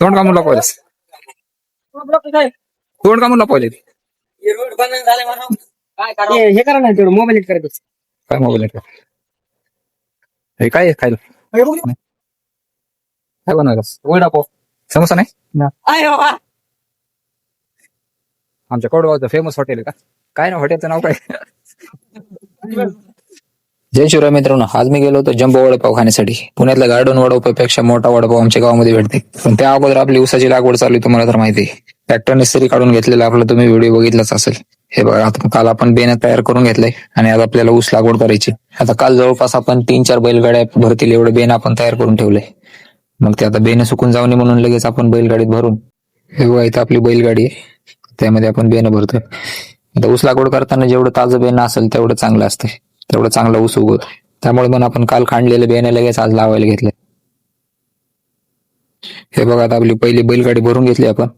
तोंड कामून लपवायलास तोंड कामून लपवायले हे हे करा ना तेवढं मोबाईल करायचं काय मोबाईल? हे काय आहे? खायला काय बनवायलास वडापाव समोसा नाही? आमच्या कडगावचं फेमस हॉटेल आहे का? काय ना हॉटेलचं नाव काय? जय शिवराय मित्रांनो आज मी गेलो होतो जम्बो वडापाव खाण्यासाठी. पुण्यातल्या गार्डन वडापावपेक्षा मोठा वडापाव आमच्या गावामध्ये भेटते पण त्या अगोदर आपली उसाची लागवड चालू आहे तुम्हाला तर माहिती आहे. ट्रॅक्टरने सरी काढून घेतलेला आपला तुम्ही व्हिडिओ बघितलाच असेल. हे बघा आता काल आपण बेन तयार करून घेतलंय आणि आज आपल्याला ऊस लागवड करायची आता काल जवळपास आपण तीन चार बैलगाड्या भरतील एवढं बेन आपण तयार करून ठेवलंय मग ते आता बेन सुकून जाऊ नये म्हणून लगेच आपण बैलगाडीत भरून. हे बघा इथं आपली बैलगाडी आहे. त्यामध्ये आपण बेन भरतोय. आता ऊस लागवड करताना जेवढं ताजं बेन असेल तेवढं चांगलं असतं तेवढं चांगलं ऊस उगवत. त्यामुळे पण आपण काल खांडलेले बेन लगेच आज लावायला घेतले. हे बघा आता आपली पहिली बैलगाडी भरून घेतली आपण.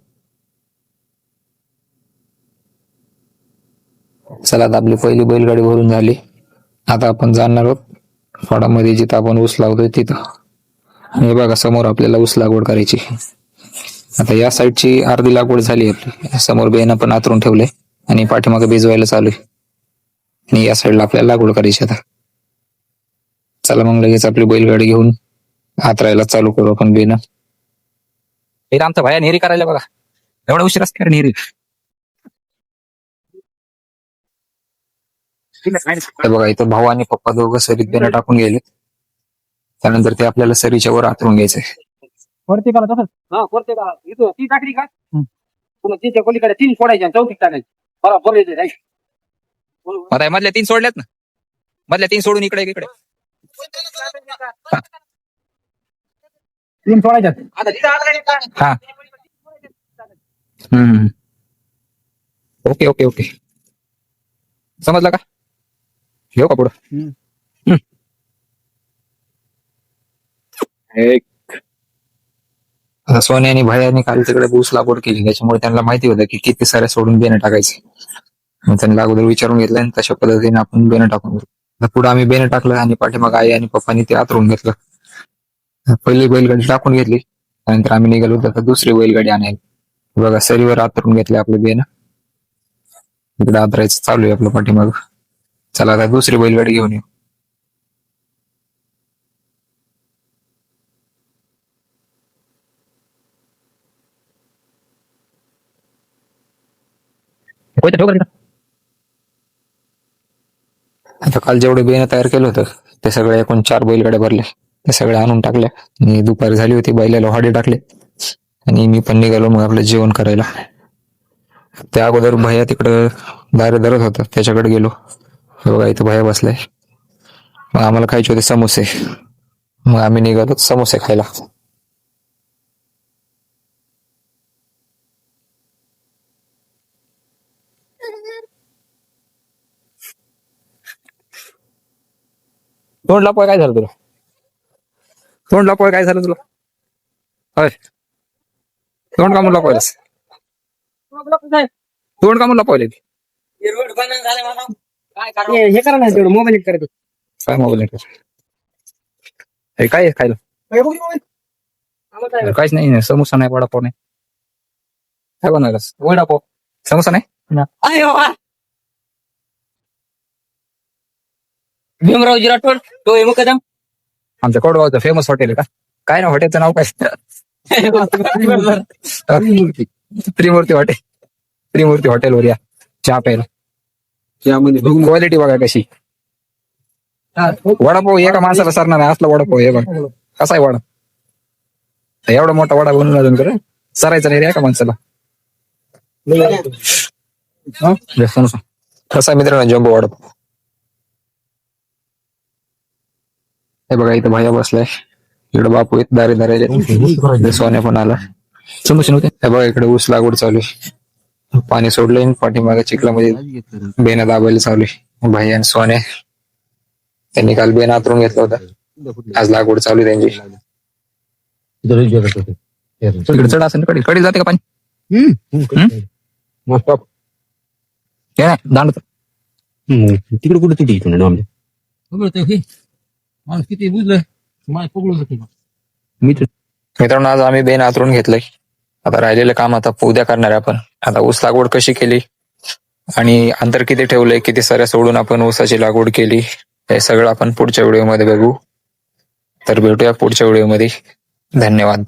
चला आता आपली पहिली बैलगाडी भरून झाली. आता आपण जाणार आहोत. फळामध्ये जिथं आपण ऊस लावतोय तिथं. हे बघा समोर आपल्याला ऊस लागवड करायची. आता या साईडची अर्धी लागवड झाली आपली. समोर बेनं पण आतरून ठेवले आणि पाठीमागे भिजवायला चालू आहे. आणि या साईडला आपल्याला लागवड करायची आता. चला मग लगेच आपली बैलगाडी घेऊन हातरायला चालू करू आपण बेन. आमचा भाया नेहरी करायला बघा. एवढा उशीर असते नेहरी? हे बघा इथं भाऊ आणि पप्पा दोघं सरीत बेन टाकून गेले त्यानंतर ते आपल्याला सरीच्या वर आतरून घ्यायचंय. वरती तसंच? हा वरती इथं ती टाकली का? पुन्हा तिच्या कोलीकडे तीन फोडायच्या आणि चौथी टाकायची. बरोबर. आता हे मधल्या तीन सोडल्यात ना. मधल्या तीन सोडून इकडे इकडे. तीन सोडायच्या आता तिथं आलं का? हा. हम्म ओके ओके ओके. समजलं का? घेऊ का पुढं. एक. आता सोने आणि भयाने काल तिकडे ऊस लागवड केली. त्याच्यामुळे त्यांना माहिती होतं की किती साऱ्या सोडून बेणं टाकायचे. त्यांना अगोदर विचारून घेतलं आणि तशा पद्धतीने आपण बेन टाकून घेऊ पुढे आम्ही बेन टाकलं आणि पाठीमाग आई आणि पप्पानी ते आतरून घेतलं. पहिली बैलगाडी टाकून घेतली. त्यानंतर आम्ही निघालो तर दुसरी बैलगाडी आणायला. बघा सरीवर आतरून घेतले आपलं बेन इकडे आतरायचं चालू आहे आपलं पाठीमाग. चला आता दुसरी बैलगाडी घेऊन येऊ. तर काल जेवढे बियाणं तयार केलं होतं ते सगळे एकूण चार बैलगाड्या भरले. ते सगळे आणून टाकल्या आणि दुपारी झाली होती बैलाला हॉडे टाकले. आणि मी पण निघालो मग आपलं जेवण करायला. त्या अगोदर भैया तिकडं दारे धरत होता त्याच्याकडे गेलो. बघा इथं भैया बसलाय. मग आम्हाला खायचे होते समोसे. मग आम्ही निघालो समोसे खायला. तोंड लपवाय काय झालं तुला? तोंड लपवाय काय झालं तुला? होय तोंड कामून लपवायलास तोंड कामून लपवायले हे हे करा ना तेवढं मोबाईल करायचं काय मोबाईल हे काय खायला? काहीच नाही समोसा नाही वडापाव नाही. काय बनवायलास? वडापाव. समोसा नाही? भीमरावजी राठोड तो आहे मुकदम. आमच्या कडगावचं फेमस हॉटेल आहे का? काय ना हॉटेलचं नाव काय? त्रिमूर्ती हॉटेल त्रिमूर्ती हॉटेलवर या. चहा प्यायला. त्यामध्ये क्वालिटी बघा कशी. वडापाव एका माणसाला सरणार आहे असला वडापाव हे बघ. कसा आहे वडा? एवढा मोठा वडा बनवून अजून कर. सरायचा नाही रे एका माणसाला. कसा आहे मित्रांनो जम्बो वडापाव? हे बघा इथं भैया बसलाय. इकडे बापू आहेत दारे दारे सोन्या पण आला. हे बघा इकडे ऊस लागवड चालू आहे. पाणी सोडलंय आणि पाठीमागे चिखलामध्ये बेना दाबायला चालू आहे. भाई आणि सोने त्यांनी काल बेना आतरून घेतला होता. आज लागवड चालू आहे त्यांची. तिकडे चढ असेल कडी कडी जाते का पाणी? हे दांड तिकडे कुठे तिथे आमच्या? माणूस किती बुजलं माय पकडू मी तर मित्रांनो आज आम्ही बेन आतरून घेतलंय. आता राहिलेलं काम आता उद्या करणार आहे आपण. आता ऊस लागवड कशी केली? आणि अंतर किती ठेवलंय? किती सऱ्या सोडून आपण ऊसाची लागवड केली? हे सगळं आपण पुढच्या व्हिडिओमध्ये बघू. तर भेटूया पुढच्या व्हिडिओमध्ये. धन्यवाद.